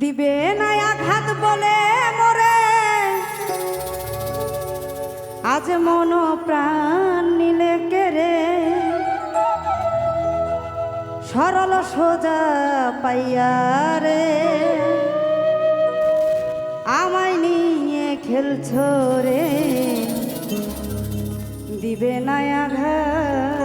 দিবে না আঘাত বলে মরে। আজ মন প্রাণ নিলে কেরে সরল সোজা পাইয়া রে। আমায় নিয়ে খেলছ রে। দিবে না আঘাত।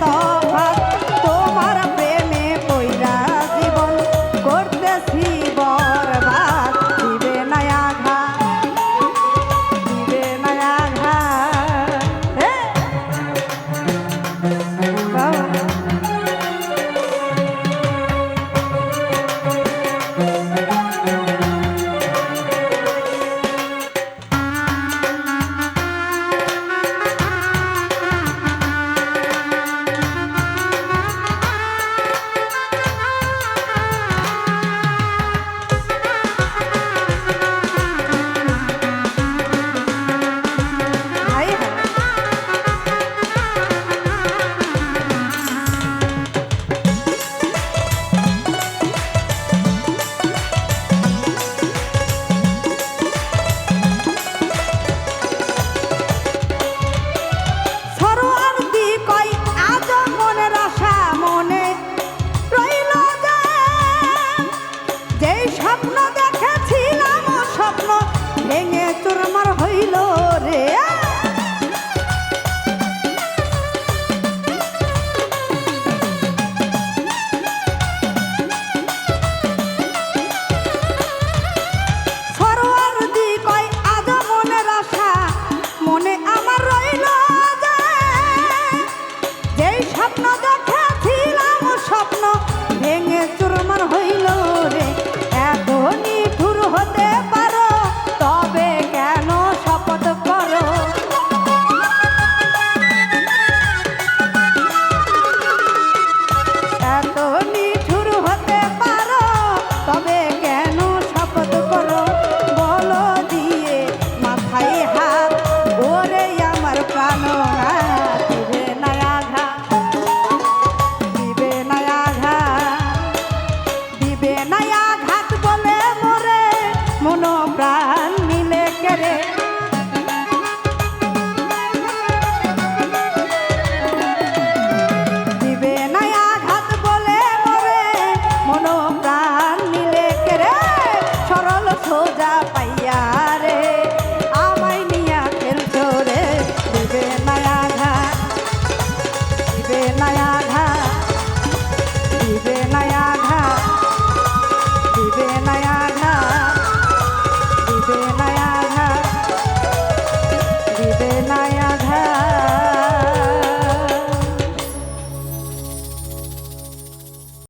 打